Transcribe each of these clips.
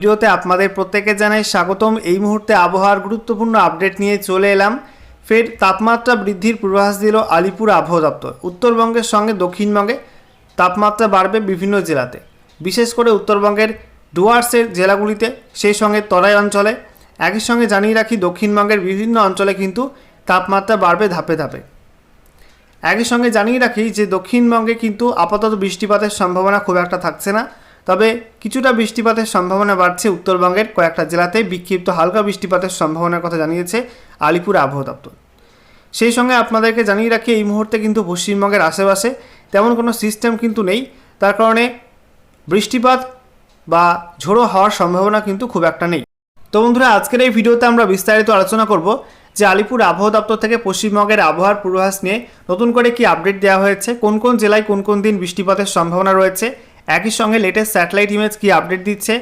ভিডিওতে আপনাদের প্রত্যেকে জানাই স্বাগতম। এই মুহূর্তে আবহাওয়ার গুরুত্বপূর্ণ আপডেট নিয়ে চলে এলাম। ফের তাপমাত্রা বৃদ্ধির পূর্বাভাস দিল আলিপুর আবহাওয়া দপ্তর। উত্তরবঙ্গের সঙ্গে দক্ষিণবঙ্গে তাপমাত্রা বাড়বে বিভিন্ন জেলাতে। বিশেষ করে উত্তরবঙ্গের ডুয়ার্সের জেলাগুলিতে, সেই সঙ্গে তরাই অঞ্চলে। একই সঙ্গে জানিয়ে রাখি, দক্ষিণবঙ্গের বিভিন্ন অঞ্চলে কিন্তু তাপমাত্রা বাড়বে ধাপে ধাপে। একই সঙ্গে জানিয়ে রাখি যে দক্ষিণবঙ্গে কিন্তু আপাতত বৃষ্টিপাতের সম্ভাবনা খুব একটা থাকছে না। তবে কিছুটা বৃষ্টিপাতের সম্ভাবনা বাড়ছে উত্তরবঙ্গের কয়েকটা জেলাতে। বিক্ষিপ্ত হালকা বৃষ্টিপাতের সম্ভাবনার কথা জানিয়েছে আলিপুর আবহাওয়া দপ্তর। সেই সঙ্গে আপনাদেরকে জানিয়ে রাখি, এই মুহূর্তে কিন্তু পশ্চিমবঙ্গের আশেপাশে তেমন কোনো সিস্টেম কিন্তু নেই। তার কারণে বৃষ্টিপাত বা ঝোড়ো হওয়ার সম্ভাবনা কিন্তু খুব একটা নেই। তো বন্ধুরা, আজকের এই ভিডিওতে আমরা বিস্তারিত আলোচনা করব যে আলিপুর আবহাওয়া দপ্তর থেকে পশ্চিমবঙ্গের আবহাওয়ার পূর্বাভাস নিয়ে নতুন করে কি আপডেট দেওয়া হয়েছে, কোন কোন জেলায় কোন কোন দিন বৃষ্টিপাতের সম্ভাবনা রয়েছে একই সঙ্গে লেটেস্ট স্যাটেলাইট ইমেজ কি আপডেট দিচ্ছে?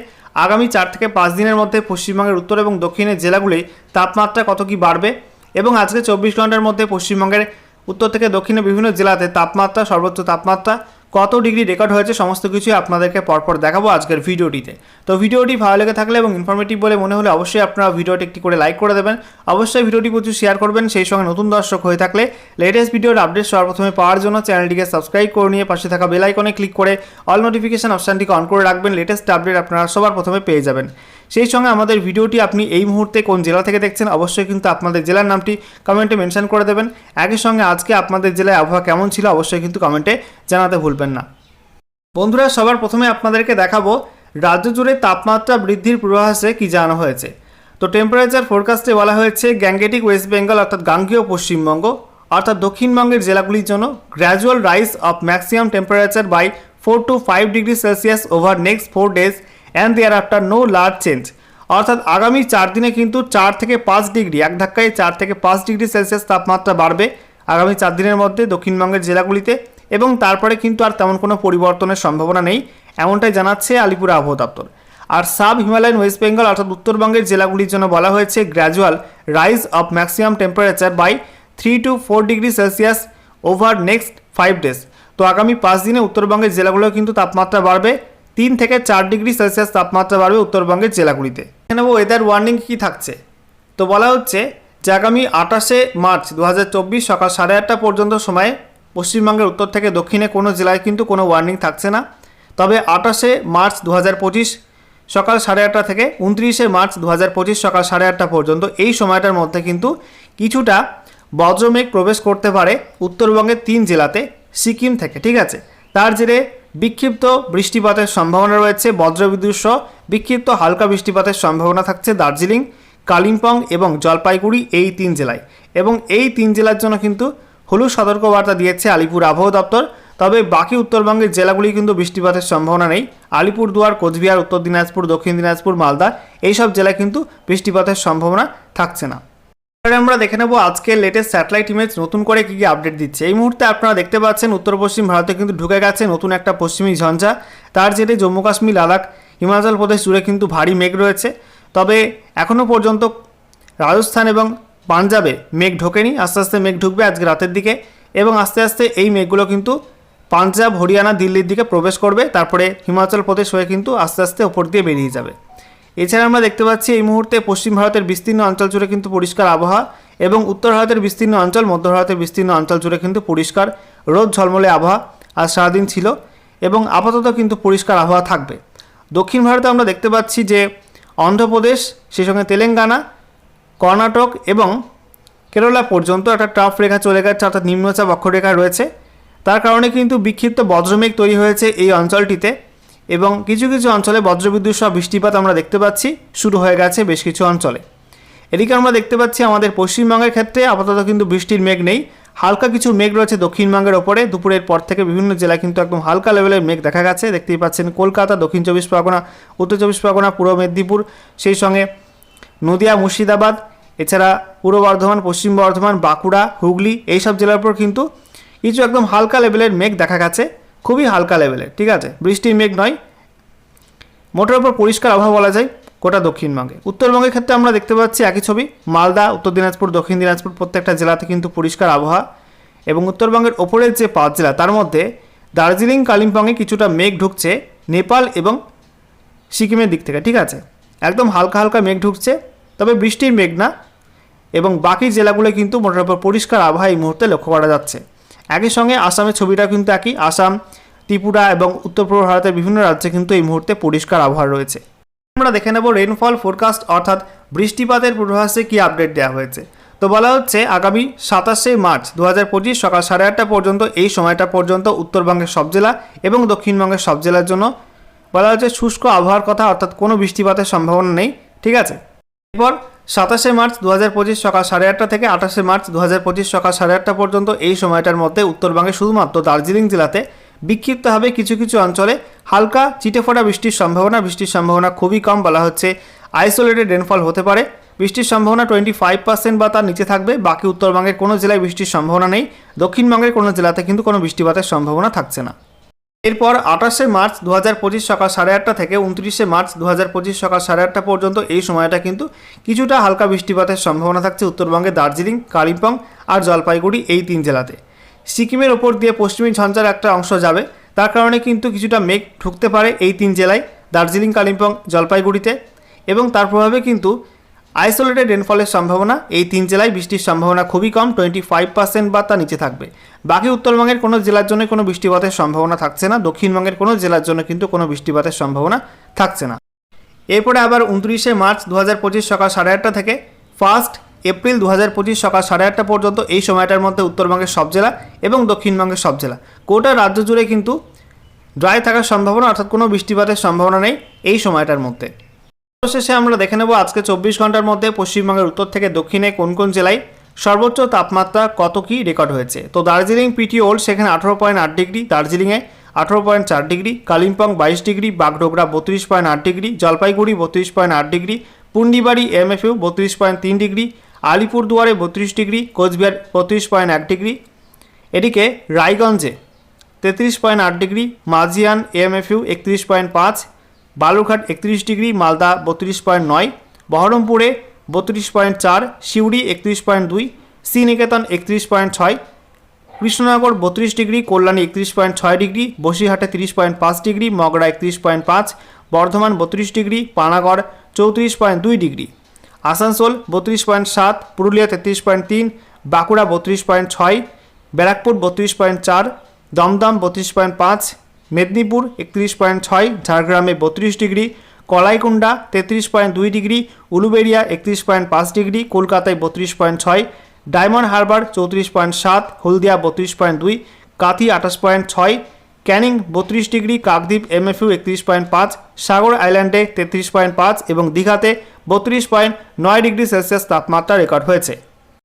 আগামী চার থেকে পাঁচ দিনের মধ্যে পশ্চিমবঙ্গের উত্তর এবং দক্ষিণের জেলাগুলি তাপমাত্রা কত কি বাড়বে? এবং আজকে চব্বিশ ঘণ্টার মধ্যে পশ্চিমবঙ্গের উত্তর থেকে দক্ষিণের বিভিন্ন জেলাতে তাপমাত্রা, সর্বোচ্চ তাপমাত্রা কত ডিগ্রি রেকর্ড হয়েছে সমস্ত কিছুই আপনাদেরকে পরপর দেখাবো আজকের ভিডিওটিতে। তো ভিডিওটি ভালো লেগে থাকলে এবং ইনফরমেটিভ বলে মনে হলে অবশ্যই আপনারা ভিডিওটি একটি করে লাইক করে দেবেন। অবশ্যই ভিডিওটি প্রচুর শেয়ার করবেন, সেই সঙ্গে নতুন দর্শক হয়ে থাকলে লেটেস্ট ভিডিওর আপডেট সর্বপ্রথমে পাওয়ার জন্য চ্যানেলটিকে সাবস্ক্রাইব করে নিয়ে পাশে থাকা বেল আইকনে ক্লিক করে অল নোটিফিকেশন অপশানটিকে অন করে রাখবেন। লেটেস্ট আপডেট আপনারা সবার প্রথমে পেয়ে যাবেন। সেই সঙ্গে আমাদের ভিডিওটি আপনি এই মুহূর্তে কোন জেলা থেকে দেখছেন, অবশ্যই কিন্তু আপনাদের জেলার নামটি কমেন্টে মেনশন করে দেবেন। একই সঙ্গে আজকে আপনাদের জেলায় আবহাওয়া কেমন ছিল, অবশ্যই কিন্তু কমেন্টে জানাতে ভুলবেন না। বন্ধুরা, সবার প্রথমে আপনাদেরকে দেখাবো, রাজ্য জুড়ে তাপমাত্রা বৃদ্ধির পূর্বাভাসে কি জানানো হয়েছে? তো টেম্পারেচার ফোরকাস্টে বলা হয়েছে গ্যাংগেটিক ওয়েস্ট বেঙ্গল অর্থাৎ গাঙ্গীয় পশ্চিমবঙ্গ, অর্থাৎ দক্ষিণবঙ্গের জেলাগুলির জন্য gradual rise of maximum temperature by four to five degree Celsius over next four days and thereafter no large change অর্থাৎ আগামী চার দিনে কিন্তু চার থেকে পাঁচ ডিগ্রি, এক ধাক্কায় চার থেকে পাঁচ ডিগ্রি সেলসিয়াস তাপমাত্রা বাড়বে আগামী চার দিনের মধ্যে দক্ষিণবঙ্গের জেলাগুলিতে এবং তারপরে কিন্তু আর তেমন কোনো পরিবর্তনের সম্ভাবনা নেই, এমনটাই জানাচ্ছে আলিপুর আবহাওয়া দপ্তর। আর সাব হিমালয়ান ওয়েস্ট বেঙ্গল অর্থাৎ উত্তরবঙ্গের জেলাগুলির জন্য বলা হয়েছে gradual rise of maximum temperature by three to four degree Celsius over next five days তো আগামী পাঁচ দিনে উত্তরবঙ্গের জেলাগুলো কিন্তু তাপমাত্রা বাড়বে তিন থেকে চার ডিগ্রি সেলসিয়াস তাপমাত্রা বাড়বে উত্তরবঙ্গের জেলাগুলিতে। এখানে ওয়েদার ওয়ার্নিং কী থাকছে। তো বলা হচ্ছে যে আগামী আঠাশে মার্চ দু হাজার চব্বিশ সকাল সাড়ে আটটা পর্যন্ত সময়ে পশ্চিমবঙ্গের উত্তর থেকে দক্ষিণে কোনো জেলায় কিন্তু কোনো ওয়ার্নিং থাকছে না। তবে আঠাশে মার্চ দু হাজার পঁচিশ সকাল সাড়ে আটটা থেকে উনত্রিশে মার্চ দু হাজার পঁচিশ সকাল সাড়ে আটটা পর্যন্ত এই সময়টার মধ্যে কিন্তু কিছুটা বজ্রমেঘ প্রবেশ করতে পারে উত্তরবঙ্গের তিন জেলাতে, সিকিম থেকে, ঠিক আছে? তার জেরে বিক্ষিপ্ত বৃষ্টিপাতের সম্ভাবনা রয়েছে। বজ্রবিদ্যুৎ সহ বিক্ষিপ্ত হালকা বৃষ্টিপাতের সম্ভাবনা থাকছে দার্জিলিং, কালিম্পং এবং জলপাইগুড়ি এই তিন জেলায়। এবং এই তিন জেলার জন্য কিন্তু হলুদ সতর্কবার্তা দিয়েছে আলিপুর আবহাওয়া দপ্তর। তবে বাকি উত্তরবঙ্গের জেলাগুলি কিন্তু বৃষ্টিপাতের সম্ভাবনা নেই। আলিপুরদুয়ার, কোচবিহার, উত্তর দিনাজপুর, দক্ষিণ দিনাজপুর, মালদা এইসব জেলায় কিন্তু বৃষ্টিপাতের সম্ভাবনা থাকছে না। আমরা দেখে নেব আজকে লেটেস্ট স্যাটেলাইট ইমেজ নতুন করে কী কী আপডেট দিচ্ছে। এই মুহূর্তে আপনারা দেখতে পাচ্ছেন উত্তর পশ্চিম ভারতে কিন্তু ঢুকে গেছে নতুন একটা পশ্চিমী ঝঞ্ঝা। তার জেরে জম্মু কাশ্মীর, লাদাখ, হিমাচল প্রদেশ জুড়ে কিন্তু ভারী মেঘ রয়েছে। তবে এখনও পর্যন্ত রাজস্থান এবং পাঞ্জাবে মেঘ ঢোকেনি। আস্তে আস্তে মেঘ ঢুকবে আজকে রাতের দিকে এবং আস্তে আস্তে এই মেঘগুলো কিন্তু পাঞ্জাব, হরিয়ানা, দিল্লির দিকে প্রবেশ করবে। তারপরে হিমাচল প্রদেশ হয়ে কিন্তু আস্তে আস্তে ওপর দিয়ে বেরিয়ে যাবে। এছাড়া আমরা দেখতে পাচ্ছি এই মুহূর্তে পশ্চিম ভারতের বিস্তীর্ণ অঞ্চল জুড়ে কিন্তু পরিষ্কার আবহাওয়া এবং উত্তর ভারতের বিস্তীর্ণ অঞ্চল, মধ্য ভারতের বিস্তীর্ণ অঞ্চল জুড়ে কিন্তু পরিষ্কার রোদ ঝলমলে আবহাওয়া আজ সারাদিন ছিল এবং আপাতত কিন্তু পরিষ্কার আবহাওয়া থাকবে। দক্ষিণ ভারতে আমরা দেখতে পাচ্ছি যে অন্ধ্রপ্রদেশ, সেই সঙ্গে তেলেঙ্গানা, কর্ণাটক এবং কেরালা পর্যন্ত একটা ট্রাফ রেখা চলে গেছে, অর্থাৎ নিম্নচাপ অক্ষরেখা রয়েছে। তার কারণে কিন্তু বিক্ষিপ্ত বজ্রমেঘ তৈরি হয়েছে এই অঞ্চলটিতে। এবং কিছু কিছু অঞ্চলে বজ্রবিদ্যুৎ সহ বৃষ্টিপাত আমরা দেখতে পাচ্ছি, শুরু হয়ে গেছে বেশ কিছু অঞ্চলে। এদিকে আমরা দেখতে পাচ্ছি আমাদের পশ্চিমবঙ্গের ক্ষেত্রে আপাতত কিন্তু বৃষ্টির মেঘ নেই। হালকা কিছু মেঘ রয়েছে দক্ষিণবঙ্গের ওপরে। দুপুরের পর থেকে বিভিন্ন জেলায় কিন্তু একদম হালকা লেভেলের মেঘ দেখা গেছে। দেখতেই পাচ্ছেন কলকাতা, দক্ষিণ চব্বিশ পরগনা, উত্তর চব্বিশ পরগনা, পূর্ব মেদিনীপুর, সেই সঙ্গে নদিয়া, মুর্শিদাবাদ, এছাড়া পূর্ব বর্ধমান, পশ্চিম বর্ধমান, বাঁকুড়া, হুগলি, এইসব জেলার উপর কিন্তু কিছু একদম হালকা লেভেলের মেঘ দেখা গেছে। খুবই হালকা লেভেলের ঠিক আছে? বৃষ্টির মেঘ নয়। মোটের উপর পরিষ্কার আবহাওয়া বলা যায়, গোটা দক্ষিণবঙ্গে। উত্তরবঙ্গের ক্ষেত্রে আমরা দেখতে পাচ্ছি একই ছবি, মালদা, উত্তর দিনাজপুর, দক্ষিণ দিনাজপুর, প্রত্যেকটা জেলাতে কিন্তু পরিষ্কার আবহাওয়া এবং উত্তরবঙ্গের ওপরের যে পাঁচ জেলা, তার মধ্যে দার্জিলিং, কালিম্পংয়ে কিছুটা মেঘ ঢুকছে, নেপাল এবং সিকিমের দিক থেকে, ঠিক আছে? একদম হালকা হালকা মেঘ ঢুকছে, তবে বৃষ্টির মেঘ না এবং বাকি জেলাগুলো কিন্তু মোটামুটি পরিষ্কার আবহাওয়া এই মুহূর্তে লক্ষ্য করা যাচ্ছে। একই সঙ্গে আসামের ছবিটা কিন্তু একই। আসাম, ত্রিপুরা এবং উত্তর পূর্ব ভারতের বিভিন্ন রাজ্যে কিন্তু এই মুহূর্তে পরিষ্কার আবহাওয়া রয়েছে। আমরা দেখে নেব রেনফল ফোরকাস্ট অর্থাৎ বৃষ্টিপাতের পূর্বাভাসে কী আপডেট দেওয়া হয়েছে। তো বলা হচ্ছে আগামী সাতাশে মার্চ দু হাজার পঁচিশ সকাল সাড়ে আটটা পর্যন্ত, এই সময়টা পর্যন্ত উত্তরবঙ্গের সব জেলা এবং দক্ষিণবঙ্গের সব জেলার জন্য বলা হচ্ছে শুষ্ক আবহাওয়ার কথা, অর্থাৎ কোনো বৃষ্টিপাতের সম্ভাবনা নেই। ঠিক আছে? এরপর সাতাশে মার্চ দু হাজার পঁচিশ সকাল সাড়ে আটটা থেকে আঠাশে মার্চ দু হাজার পঁচিশ সকাল সাড়ে আটটা পর্যন্ত এই সময়টার মধ্যে উত্তরবঙ্গে শুধুমাত্র দার্জিলিং জেলাতে বিক্ষিপ্তভাবে কিছু কিছু অঞ্চলে হালকা চিটেফোঁটা বৃষ্টির সম্ভাবনা বৃষ্টির সম্ভাবনা খুবই কম বলা হচ্ছে। আইসোলেটেড রেনফল হতে পারে। বৃষ্টির সম্ভাবনা টোয়েন্টি ফাইভ পার্সেন্ট বা তার নিচে থাকবে। বাকি উত্তরবঙ্গের কোনো জেলায় বৃষ্টির সম্ভাবনা নেই। দক্ষিণবঙ্গের কোনো জেলাতে কিন্তু কোনো বৃষ্টিপাতের সম্ভাবনা থাকছে না। এরপর আঠাশে মার্চ দু হাজার পঁচিশ সকাল সাড়ে আটটা থেকে উনত্রিশে মার্চ দু হাজার পঁচিশ সকাল সাড়ে আটটা পর্যন্ত এই সময়টা কিন্তু কিছুটা হালকা বৃষ্টিপাতের সম্ভাবনা থাকছে উত্তরবঙ্গে দার্জিলিং, কালিম্পং আর জলপাইগুড়ি এই তিন জেলাতে। সিকিমের ওপর দিয়ে পশ্চিমী ঝঞ্ঝার একটা অংশ যাবে, তার কারণে কিন্তু কিছুটা মেঘ ঢুকতে পারে এই তিন জেলায়, দার্জিলিং, কালিম্পং, জলপাইগুড়িতে। এবং তার প্রভাবে কিন্তু আইসোলেটেড রেনফলের সম্ভাবনা, এই তিন জেলায় বৃষ্টির সম্ভাবনা খুবই কম টোয়েন্টি ফাইভ পার্সেন্ট বা তার নিচে থাকবে। বাকি উত্তরবঙ্গের কোনো জেলার জন্য কোনো বৃষ্টিপাতের সম্ভাবনা থাকছে না, দক্ষিণবঙ্গের কোনো জেলার জন্য কিন্তু কোনো বৃষ্টিপাতের সম্ভাবনা থাকছে না। এরপরে আবার উনত্রিশে মার্চ দু হাজার পঁচিশ সকাল সাড়ে আটটা থেকে ফার্স্ট এপ্রিল দু হাজার পঁচিশ সকাল সাড়ে আটটা পর্যন্ত এই সময়টার মধ্যে উত্তরবঙ্গের সব জেলা এবং দক্ষিণবঙ্গের সব জেলা। গোটা রাজ্য জুড়ে কিন্তু ড্রাই থাকার সম্ভাবনা, অর্থাৎ কোনো বৃষ্টিপাতের সম্ভাবনা নেই এই সময়টার মধ্যে। শেষে আমরা দেখে নেব আজকে চব্বিশ ঘণ্টার মধ্যে পশ্চিমবঙ্গের উত্তর থেকে দক্ষিণে কোন কোন জেলায় সর্বোচ্চ তাপমাত্রা কত কি রেকর্ড হয়েছে। তো দার্জিলিং, পিটি ওল্ড, সেখানে আঠেরো পয়েন্ট আট ডিগ্রি, দার্জিলিংয়ে আঠেরো পয়েন্ট চার ডিগ্রি, কালিম্পং বাইশ ডিগ্রি, বাগডোগরা বত্রিশ পয়েন্ট আট ডিগ্রি, জলপাইগুড়ি বত্রিশ পয়েন্ট আট ডিগ্রি, পুন্ডিবাড়ি এমএফইউ বত্রিশ পয়েন্ট তিন ডিগ্রি, আলিপুরদুয়ারে বত্রিশ ডিগ্রি, কোচবিহার বত্রিশ পয়েন্ট এক ডিগ্রি। এদিকে রায়গঞ্জে তেত্রিশ পয়েন্ট আট ডিগ্রি মাজিয়ান এএমএফইউ একত্রিশ পয়েন্ট পাঁচ বালুরঘাট একত্রিশ ডিগ্রি, মালদা বত্রিশ পয়েন্ট নয়, বহরমপুরে বত্রিশ পয়েন্ট চার, সিউড়ি একত্রিশ পয়েন্ট দুই, শ্রীনিকেতন একত্রিশ পয়েন্ট ছয়, কৃষ্ণনগর বত্রিশ ডিগ্রি, কল্যাণী একত্রিশ পয়েন্ট ছয় ডিগ্রি, বসিরহাটে তিরিশ পয়েন্ট পাঁচ ডিগ্রি মগড়া একত্রিশ পয়েন্ট পাঁচ, বর্ধমান বত্রিশ ডিগ্রি, পানাগড় চৌত্রিশ পয়েন্ট দুই ডিগ্রি। আসানসোল বত্রিশ পয়েন্ট সাত, পুরুলিয়া তেত্রিশ পয়েন্ট তিন, বাঁকুড়া বত্রিশ পয়েন্ট ছয়, ব্যারাকপুর বত্রিশ পয়েন্ট চার, দমদম বত্রিশ পয়েন্ট পাঁচ মেদিনীপুর একত্রিশ পয়েন্ট ছয়, ঝাড়গ্রামে বত্রিশ ডিগ্রি কলাইকুণ্ডা তেত্রিশ পয়েন্ট দুই ডিগ্রি, উলুবেড়িয়া একত্রিশ পয়েন্ট পাঁচ ডিগ্রি, কলকাতায় বত্রিশ পয়েন্ট ছয়, ডায়মন্ড হারবার চৌত্রিশ পয়েন্ট সাত, হলদিয়া বত্রিশ পয়েন্ট দুই, কাথি আঠাশ পয়েন্ট ছয়, ক্যানিং বত্রিশ ডিগ্রি, কাকদ্বীপ এমএফইউ একত্রিশ পয়েন্ট পাঁচ, সাগর আইল্যান্ডে তেত্রিশ পয়েন্ট পাঁচ এবং দীঘাতে বত্রিশ পয়েন্ট নয় ডিগ্রি সেলসিয়াস তাপমাত্রা রেকর্ড হয়েছে।